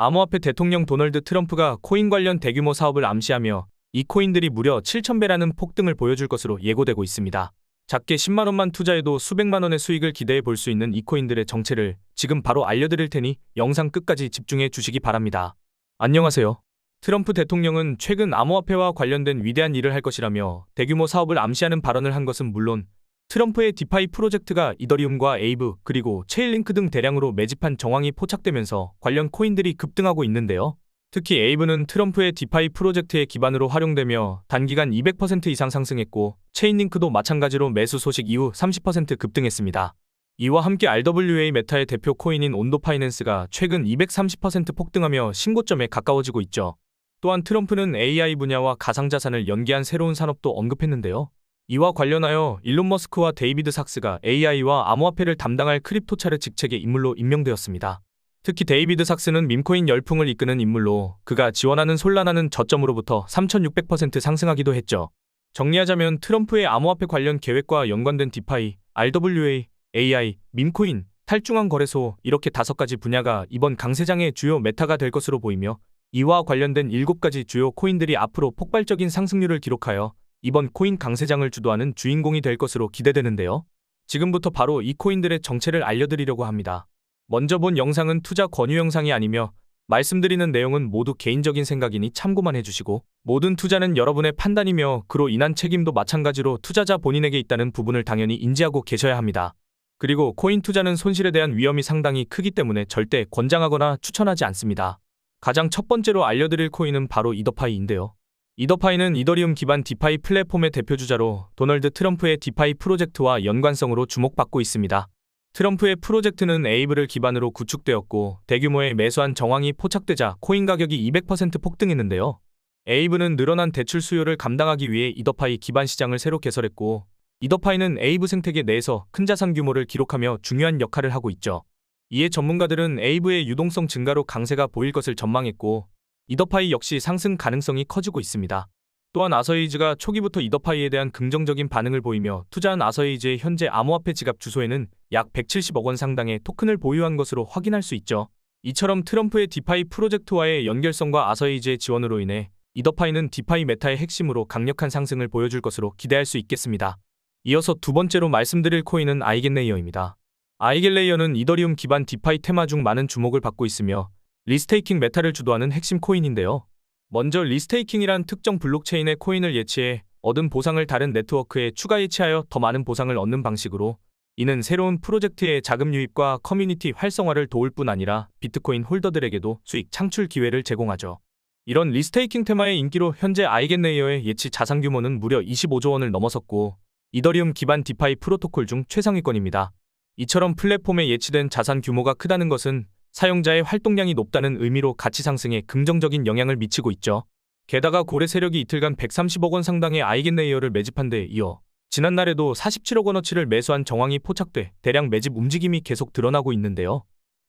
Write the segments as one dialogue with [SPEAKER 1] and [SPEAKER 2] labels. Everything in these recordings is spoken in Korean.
[SPEAKER 1] 암호화폐 대통령 도널드 트럼프가 코인 관련 대규모 사업을 암시하며 이 코인들이 무려 7,000배라는 폭등을 보여줄 것으로 예고되고 있습니다. 작게 10만 원만 투자해도 수백만 원의 수익을 기대해 볼 수 있는 이 코인들의 정체를 지금 바로 알려드릴 테니 영상 끝까지 집중해 주시기 바랍니다. 안녕하세요. 트럼프 대통령은 최근 암호화폐와 관련된 위대한 일을 할 것이라며 대규모 사업을 암시하는 발언을 한 것은 물론 트럼프의 디파이 프로젝트가 이더리움과 에이브 그리고 체일링크 등 대량으로 매집한 정황이 포착되면서 관련 코인들이 급등하고 있는데요. 특히 에이브는 트럼프의 디파이 프로젝트의 기반으로 활용되며 단기간 200% 이상 상승했고 체인링크도 마찬가지로 매수 소식 이후 30% 급등했습니다. 이와 함께 RWA 메타의 대표 코인인 온도 파이낸스가 최근 230% 폭등하며 신고점에 가까워지고 있죠. 또한 트럼프는 AI 분야와 가상자산을 연계한 새로운 산업도 언급했는데요. 이와 관련하여 일론 머스크와 데이비드 삭스가 AI와 암호화폐를 담당할 크립토차르 직책의 인물로 임명되었습니다. 특히 데이비드 삭스는 밈코인 열풍을 이끄는 인물로 그가 지원하는 솔라나는 저점으로부터 3600% 상승하기도 했죠. 정리하자면 트럼프의 암호화폐 관련 계획과 연관된 디파이, RWA, AI, 밈코인, 탈중앙 거래소 이렇게 다섯 가지 분야가 이번 강세장의 주요 메타가 될 것으로 보이며 이와 관련된 일곱 가지 주요 코인들이 앞으로 폭발적인 상승률을 기록하여 이번 코인 강세장을 주도하는 주인공이 될 것으로 기대되는데요. 지금부터 바로 이 코인들의 정체를 알려드리려고 합니다. 먼저 본 영상은 투자 권유 영상이 아니며 말씀드리는 내용은 모두 개인적인 생각이니 참고만 해주시고 모든 투자는 여러분의 판단이며 그로 인한 책임도 마찬가지로 투자자 본인에게 있다는 부분을 당연히 인지하고 계셔야 합니다. 그리고 코인 투자는 손실에 대한 위험이 상당히 크기 때문에 절대 권장하거나 추천하지 않습니다. 가장 첫 번째로 알려드릴 코인은 바로 이더파이인데요. 이더파이는 이더리움 기반 디파이 플랫폼의 대표주자로 도널드 트럼프의 디파이 프로젝트와 연관성으로 주목받고 있습니다. 트럼프의 프로젝트는 에이브를 기반으로 구축되었고 대규모의 매수한 정황이 포착되자 코인 가격이 200% 폭등했는데요. 에이브는 늘어난 대출 수요를 감당하기 위해 이더파이 기반 시장을 새로 개설했고 이더파이는 에이브 생태계 내에서 큰 자산 규모를 기록하며 중요한 역할을 하고 있죠. 이에 전문가들은 에이브의 유동성 증가로 강세가 보일 것을 전망했고 이더파이 역시 상승 가능성이 커지고 있습니다. 또한 아서에이즈가 초기부터 이더파이에 대한 긍정적인 반응을 보이며 투자한 아서에이즈의 현재 암호화폐 지갑 주소에는 약 170억 원 상당의 토큰을 보유한 것으로 확인할 수 있죠. 이처럼 트럼프의 디파이 프로젝트와의 연결성과 아서에이즈의 지원으로 인해 이더파이는 디파이 메타의 핵심으로 강력한 상승을 보여줄 것으로 기대할 수 있겠습니다. 이어서 두 번째로 말씀드릴 코인은 아이겐레이어입니다. 아이겐레이어는 이더리움 기반 디파이 테마 중 많은 주목을 받고 있으며 리스테이킹 메타를 주도하는 핵심 코인인데요. 먼저 리스테이킹이란 특정 블록체인의 코인을 예치해 얻은 보상을 다른 네트워크에 추가 예치하여 더 많은 보상을 얻는 방식으로 이는 새로운 프로젝트의 자금 유입과 커뮤니티 활성화를 도울 뿐 아니라 비트코인 홀더들에게도 수익 창출 기회를 제공하죠. 이런 리스테이킹 테마의 인기로 현재 아이겐레이어의 예치 자산 규모는 무려 25조 원을 넘어섰고 이더리움 기반 디파이 프로토콜 중 최상위권입니다. 이처럼 플랫폼에 예치된 자산 규모가 크다는 것은 사용자의 활동량이 높다는 의미로 가치 상승에 긍정적인 영향을 미치고 있죠. 게다가 고래 세력이 이틀간 130억 원 상당의 아이겐레이어를 매집한 데 이어 지난날에도 47억 원어치를 매수한 정황이 포착돼 대량 매집 움직임이 계속 드러나고 있는데요.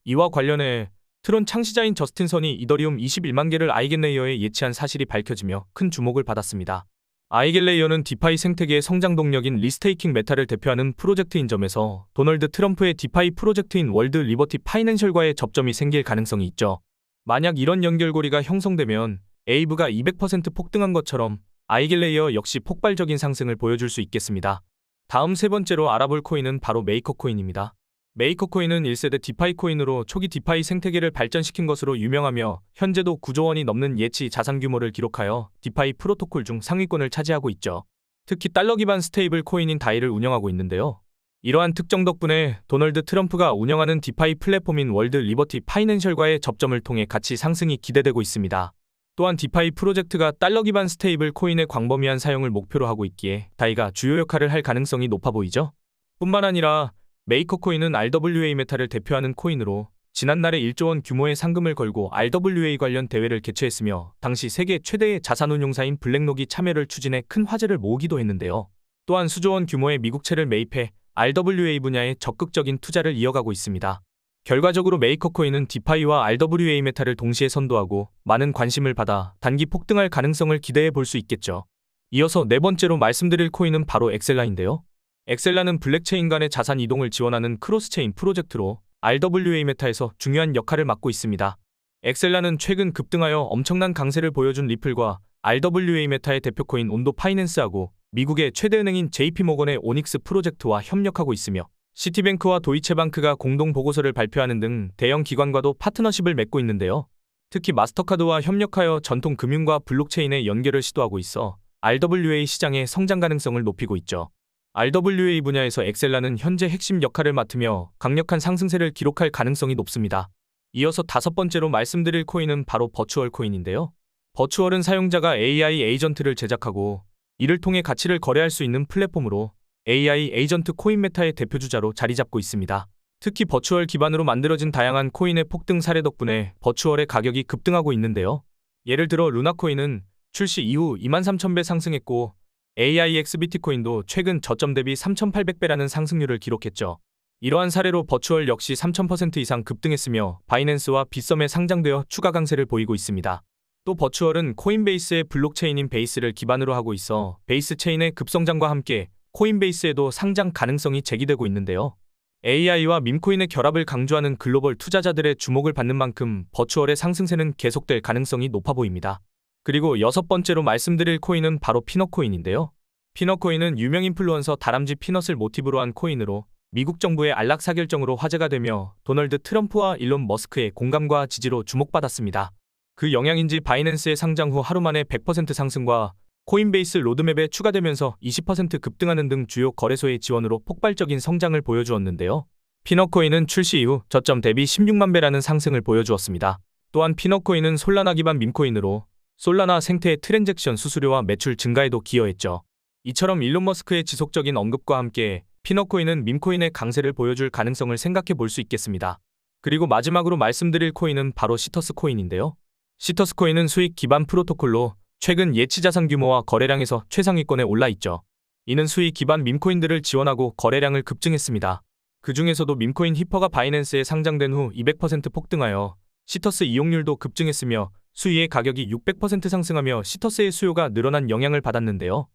[SPEAKER 1] 이와 관련해 트론 창시자인 저스틴 선이 이더리움 21만 개를 아이겐레이어에 예치한 사실이 밝혀지며 큰 주목을 받았습니다. 아이겐레이어는 디파이 생태계의 성장 동력인 리스테이킹 메타를 대표하는 프로젝트인 점에서 도널드 트럼프의 디파이 프로젝트인 월드 리버티 파이낸셜과의 접점이 생길 가능성이 있죠. 만약 이런 연결고리가 형성되면 에이브가 200% 폭등한 것처럼 아이겐레이어 역시 폭발적인 상승을 보여줄 수 있겠습니다. 다음 세 번째로 알아볼 코인은 바로 메이커 코인입니다. 메이커 코인은 1세대 디파이 코인으로 초기 디파이 생태계를 발전시킨 것으로 유명하며 현재도 9조 원이 넘는 예치 자산 규모를 기록하여 디파이 프로토콜 중 상위권을 차지하고 있죠. 특히 달러 기반 스테이블 코인인 다이를 운영하고 있는데요. 이러한 특정 덕분에 도널드 트럼프가 운영하는 디파이 플랫폼인 월드 리버티 파이낸셜과의 접점을 통해 가치 상승이 기대되고 있습니다. 또한 디파이 프로젝트가 달러 기반 스테이블 코인의 광범위한 사용을 목표로 하고 있기에 다이가 주요 역할을 할 가능성이 높아 보이죠. 뿐만 아니라 메이커 코인은 RWA 메타를 대표하는 코인으로 지난날에 1조 원 규모의 상금을 걸고 RWA 관련 대회를 개최했으며 당시 세계 최대의 자산운용사인 블랙록이 참여를 추진해 큰 화제를 모으기도 했는데요. 또한 수조 원 규모의 미국채를 매입해 RWA 분야에 적극적인 투자를 이어가고 있습니다. 결과적으로 메이커 코인은 디파이와 RWA 메타를 동시에 선도하고 많은 관심을 받아 단기 폭등할 가능성을 기대해 볼 수 있겠죠. 이어서 네 번째로 말씀드릴 코인은 바로 엑셀라인데요. 엑셀라는 블랙체인 간의 자산 이동을 지원하는 크로스체인 프로젝트로 RWA 메타에서 중요한 역할을 맡고 있습니다. 엑셀라는 최근 급등하여 엄청난 강세를 보여준 리플과 RWA 메타의 대표 코인 온도 파이낸스하고 미국의 최대 은행인 JP모건의 오닉스 프로젝트와 협력하고 있으며 시티뱅크와 도이체방크가 공동 보고서를 발표하는 등 대형 기관과도 파트너십을 맺고 있는데요. 특히 마스터카드와 협력하여 전통 금융과 블록체인의 연결을 시도하고 있어 RWA 시장의 성장 가능성을 높이고 있죠. RWA 분야에서 엑셀라는 현재 핵심 역할을 맡으며 강력한 상승세를 기록할 가능성이 높습니다. 이어서 다섯 번째로 말씀드릴 코인은 바로 버추얼 코인인데요. 버추얼은 사용자가 AI 에이전트를 제작하고 이를 통해 가치를 거래할 수 있는 플랫폼으로 AI 에이전트 코인 메타의 대표주자로 자리 잡고 있습니다. 특히 버추얼 기반으로 만들어진 다양한 코인의 폭등 사례 덕분에 버추얼의 가격이 급등하고 있는데요. 예를 들어 루나코인은 출시 이후 23,000배 상승했고 AIX 비트코인도 최근 저점 대비 3,800배라는 상승률을 기록했죠. 이러한 사례로 버추얼 역시 3,000% 이상 급등했으며 바이낸스와 빗썸에 상장되어 추가 강세를 보이고 있습니다. 또 버추얼은 코인베이스의 블록체인인 베이스를 기반으로 하고 있어 베이스 체인의 급성장과 함께 코인베이스에도 상장 가능성이 제기되고 있는데요. AI와 밈코인의 결합을 강조하는 글로벌 투자자들의 주목을 받는 만큼 버추얼의 상승세는 계속될 가능성이 높아 보입니다. 그리고 여섯 번째로 말씀드릴 코인은 바로 피넛코인인데요. 피넛코인은 유명 인플루언서 다람쥐 피넛을 모티브로 한 코인으로 미국 정부의 안락 사 결정으로 화제가 되며 도널드 트럼프와 일론 머스크의 공감과 지지로 주목받았습니다. 그 영향인지 바이낸스의 상장 후 하루 만에 100% 상승과 코인베이스 로드맵에 추가되면서 20% 급등하는 등 주요 거래소의 지원으로 폭발적인 성장을 보여주었는데요. 피너코인은 출시 이후 저점 대비 16만 배라는 상승을 보여주었습니다. 또한 피너코인은 솔라나 기반 밈코인으로 솔라나 생태의 트랜잭션 수수료와 매출 증가에도 기여했죠. 이처럼 일론 머스크의 지속적인 언급과 함께 피너코인은 밈코인의 강세를 보여줄 가능성을 생각해 볼 수 있겠습니다. 그리고 마지막으로 말씀드릴 코인은 바로 시터스 코인인데요. 시터스 코인은 수익 기반 프로토콜로 최근 예치 자산 규모와 거래량에서 최상위권에 올라 있죠. 이는 수익 기반 밈코인들을 지원하고 거래량을 급증했습니다. 그 중에서도 밈코인 히퍼가 바이낸스에 상장된 후 200% 폭등하여 시터스 이용률도 급증했으며 수위의 가격이 600% 상승하며 시터스의 수요가 늘어난 영향을 받았는데요.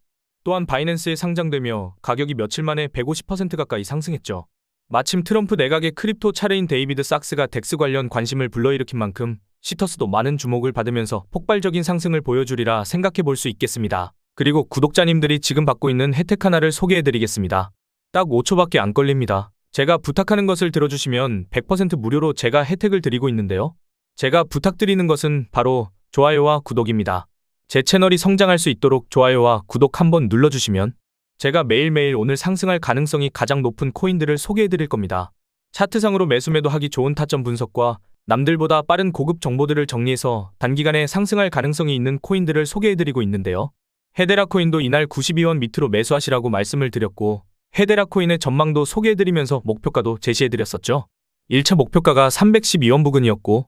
[SPEAKER 1] 또한 바이낸스에 상장되며 가격이 며칠 만에 150% 가까이 상승했죠. 마침 트럼프 내각의 크립토 차례인 데이비드 sak스가 덱스 관련 관심을 불러일으킨 만큼 시터스도 많은 주목을 받으면서 폭발적인 상승을 보여주리라 생각해 볼 수 있겠습니다. 그리고 구독자님들이 지금 받고 있는 혜택 하나를 소개해 드리겠습니다. 딱 5초밖에 안 걸립니다. 제가 부탁하는 것을 들어주시면 100% 무료로 제가 혜택을 드리고 있는데요. 제가 부탁드리는 것은 바로 좋아요와 구독입니다. 제 채널이 성장할 수 있도록 좋아요와 구독 한번 눌러주시면 제가 매일매일 오늘 상승할 가능성이 가장 높은 코인들을 소개해 드릴 겁니다. 차트상으로 매수매도 하기 좋은 타점 분석과 남들보다 빠른 고급 정보들을 정리해서 단기간에 상승할 가능성이 있는 코인들을 소개해드리고 있는데요. 헤데라 코인도 이날 92원 밑으로 매수하시라고 말씀을 드렸고 헤데라 코인의 전망도 소개해드리면서 목표가도 제시해드렸었죠. 1차 목표가가 312원 부근이었고